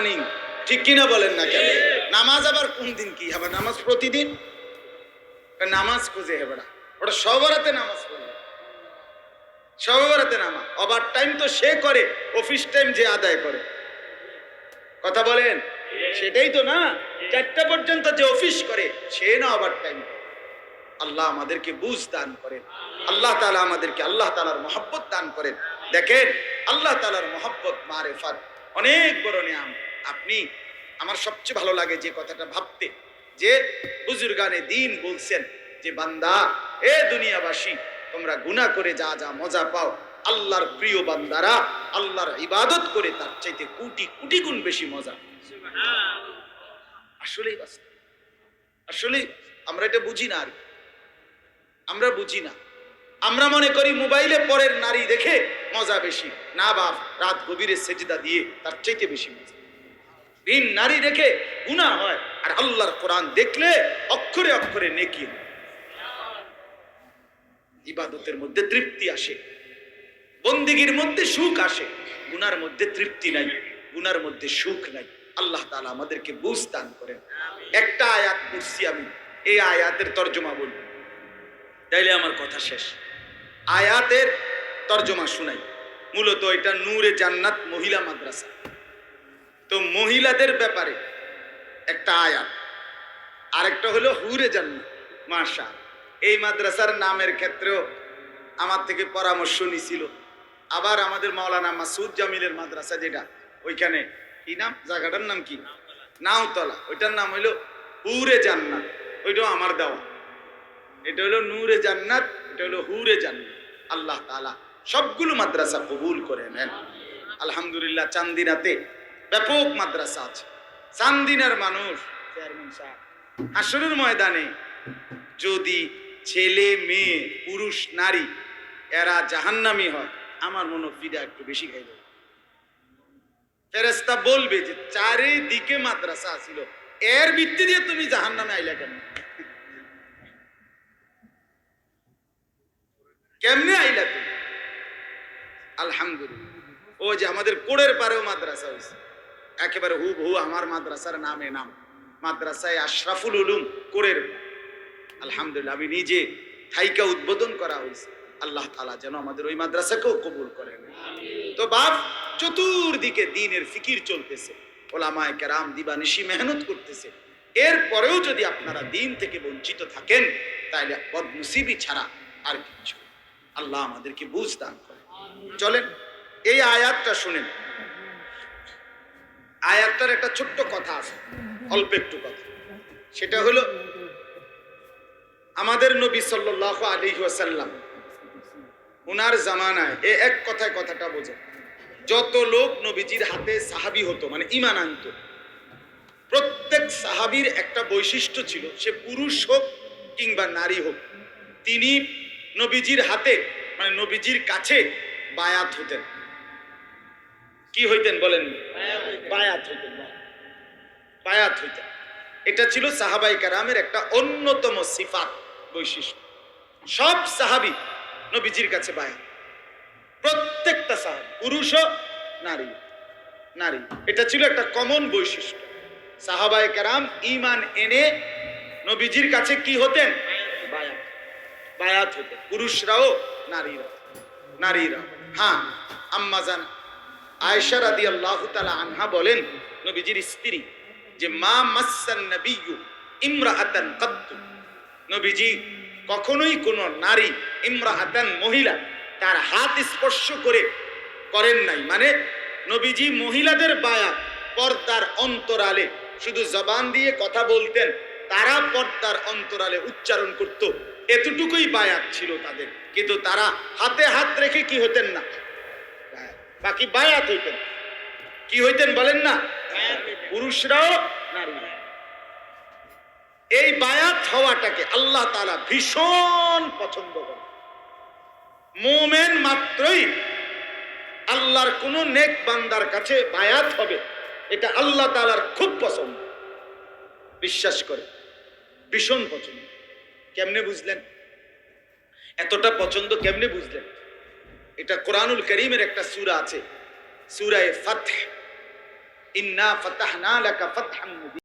Running ঠিক কিনা বলেন না কেন? নামাজ আবার কোন দিন কি হবে? নামাজ প্রতিদিন? নামাজ খুঁজে হবে না। ওটা সবরাতে নামাজ পড়বে সবরাতে নামা ওভার টাইম তো সে করে, অফিস টাইম যে আদায় করে। কথা বলেন? সেটাই তো না। চারটা পর্যন্ত যে অফিস করে, সে না ওভার টাইম আল্লাহ আমাদেরকে বুঝ দান করেন। আল্লাহ তালা আমাদেরকে আল্লাহ তালার মহাব্বত দান করেন। দেখেন, আল্লাহ তালার মহাব্বত, মারেফাত অনেক বড় নিয়াম আপনি আমার সবচেয়ে ভালো লাগে যে কথাটা ভাবতে যে বুজুর্গানে দিন বলছেন যে বান্দা এ দুনিয়াবাসী তোমরা গুনাহ করে যা যা মজা পাও আল্লাহর প্রিয় বান্দারা আল্লাহর ইবাদত করে তার চাইতে কোটি কোটি গুণ বেশি মজা। আসলেই বাস্তব। আসলে আমরা এটা বুঝি না আর আমরা বুঝি না। আমরা মনে করি মোবাইলে পরের নারী দেখে মজা বেশি। না বাপ রাত গভীরে সেজদা দিয়ে তার চাইতে বেশি মজা। দিন নারী দেখে গুণা হয়। আর আল্লাহর কোরআন দেখলে অক্ষরে অক্ষরে নেকি ইবাদতের মধ্যে তৃপ্তি আসে। বন্দিগির মধ্যে সুখ আসে। গুনার মধ্যে তৃপ্তি নাই গুনার মধ্যে সুখ নাই। আল্লাহ তাআলা আমাদেরকে বুঝ দান করেন। একটা আয়াত পড়ছি আমি। এই আয়াতের তর্জমা বলব। তাইলে আমার কথা শেষ। আয়াতের তর্জমা শুনাই। মূলত এটা নূরে জান্নাত মহিলা মাদ্রাসা। তো মহিলাদের ব্যাপারে একটা আয়াত। আরেকটা হলো হুরে জান্নাত মাশা এই মাদ্রাসার নামের ক্ষেত্রেও আমার থেকে পরামর্শ নিছিল। আবার আমাদের মাওলানা মাসুদ জামিলের মাদ্রাসা যেটা, ওইখানে কি নাম? জায়গাটার নাম কি? নাওতলা। ওইটার নাম হইল হুরে জান্নাত। ওইটাও আমার দেওয়া। এটা হলো নূরে জান্নাত, এটা হলো হুরে জান্নাত। আল্লাহ তাআলা সবগুলো মাদ্রাসা কবুল করে নেন। আলহামদুলিল্লাহ চান্দিনাতে ব্যাপক মাদ্রাসা আছে। চান্দিনার মানুষ, চেয়ারম্যান সাহেব, হাসরের ময়দানে যদি ছেলে, মেয়ে, পুরুষ, নারী, এরা জাহান্নামি হয়, আমার মনে ফিদা একটু বেশি খাইবে। ফেরেস্তা বলবে যে, চারিদিকে মাদ্রাসা আছিল এর ভিত্তি দিয়ে তুমি জাহান্নামে আইলা কেন? কেমনে আইলা তুমি? আলহামদুলিল্লাহ। ও যে আমাদের কোড়ের পারেও মাদ্রাসা হয়েছে একেবারে হু হু আমার মাদ্রাসার নামে নাম। মাদ্রাসায় আশরাফুল উলুম কোড়ের আলহামদুলিল্লাহ আমি নিজে থাইকা উদ্বোধন করা হয়েছে। আল্লাহ তালা যেন আমাদের ওই মাদ্রাসাকেও কবুল করেন। তো বাপ চতুর্দিকে দিনের ফিকির চলতেছে। ওলামায় কেরাম দিবানিশি মেহনত করতেছে। এরপরেও যদি আপনারা দিন থেকে বঞ্চিত থাকেন তাহলে বদনসিবি ছাড়া আর কিছু। আল্লাহ আমাদেরকে বুঝ দান করে চলেন এই আয়াতটা শুনেন। আয়াতটার একটা ছোট্ট কথা আছে, অল্প একটু কথা। সেটা হলো, আমাদের নবী সাল্লাহ আলী ওয়াসাল্লাম, উনার জামানায়, এ এক কথায় কথাটা বোঝে যত লোক নবীজির হাতে সাহাবি হতো মানে ইমান আনত, প্রত্যেক সাহাবির একটা বৈশিষ্ট্য ছিল, সে পুরুষ হোক কিংবা নারী হোক, তিনি নবীজির হাতে মানে নবীজির কাছে বায়াত হতেন। কি হইতেন বলেন? বায়াত হইতেন। বায়াত হইতেন এটা ছিল সাহাবাই কারামের একটা অন্যতম সিফাত বৈশিষ্ট্য। সব সাহাবি নবীজির কাছে বায়াত। প্রত্যেকটা সাহাবি পুরুষ নারী। নারী। এটা ছিল একটা কমন বৈশিষ্ট্য। সাহাবাই কারাম ইমান এনে নবীজির কাছে কি হতেন? বায়াত। বায়াত হতেন। পুরুষরাও নারীরা। নারীরা। হ্যাঁ আম্মাজান আয়েশা রাদি আল্লাহ তালা আনহা বলেন, নবীজির স্ত্রী যে মা মাসান নবিয়ু ইমরাআতান কদ্দু। নবীজি কখনোই কোনো নারী ইমরাআতান মহিলা তার হাত স্পর্শ করে করেন নাই। মানে নবীজি মহিলাদের বায়া পর্দার অন্তরালে শুধু জবান দিয়ে কথা বলতেন, তারা পর্দার অন্তরালে উচ্চারণ করত। এতটুকুই বায়াত ছিল তাদের। কিন্তু তারা হাতে হাত রেখে কি হতেন না? বাকি বায়াত হইতেন। কি হইতেন বলেন না? পুরুষরাও এই বায়াত হওয়াটাকে আল্লাহ তাআলা ভীষণ পছন্দ করে মোমেন মাত্রই আল্লাহর কোন নেক বান্দার কাছে বায়াত হবে, এটা আল্লাহ তাআলার খুব পছন্দ। বিশ্বাস করে, ভীষণ পছন্দ। কেমনে বুঝলেন? এতটা পছন্দ কেমনে বুঝলেন? এটা কোরআনুল করিমের একটা সূরা আছে সূরায়ে ফাতহ ইন্না ফাতাহনা লাকা ফাতহান মুবিনা